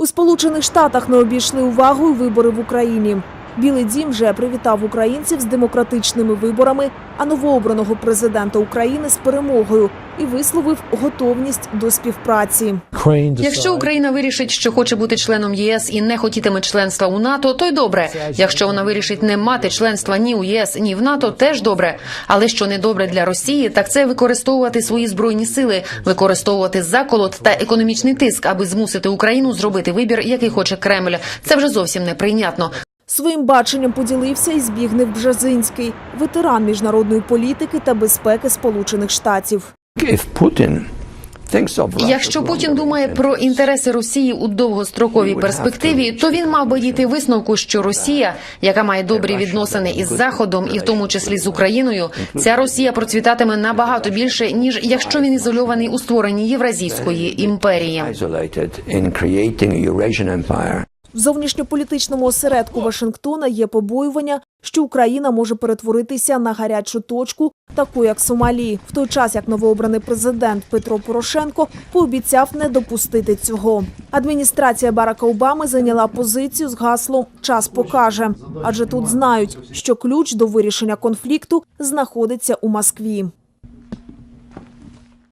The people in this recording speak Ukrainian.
У Сполучених Штатах не обійшли увагою вибори в Україні. Білий дім вже привітав українців з демократичними виборами, а новообраного президента України з перемогою і висловив готовність до співпраці. Якщо Україна вирішить, що хоче бути членом ЄС і не хотітиме членства у НАТО, то й добре. Якщо вона вирішить не мати членства ні у ЄС, ні в НАТО, теж добре. Але що не добре для Росії, так це використовувати свої збройні сили, використовувати заколот та економічний тиск, аби змусити Україну зробити вибір, який хоче Кремль. Це вже зовсім неприйнятно. Своїм баченням поділився і Збігнев Бжезинський, ветеран міжнародної політики та безпеки Сполучених Штатів. Russia Якщо Путін думає про інтереси Росії у довгостроковій перспективі, то він мав би дійти висновку, що Росія, яка має добрі відносини із Заходом, і в тому числі з Україною, ця Росія процвітатиме набагато більше ніж якщо він ізольований у створенні Євразійської імперії. В зовнішньополітичному осередку Вашингтона є побоювання, що Україна може перетворитися на гарячу точку, таку як Сомалі, в той час як новообраний президент Петро Порошенко пообіцяв не допустити цього. Адміністрація Барака Обами зайняла позицію з гаслом Час покаже, адже тут знають, що ключ до вирішення конфлікту знаходиться у Москві.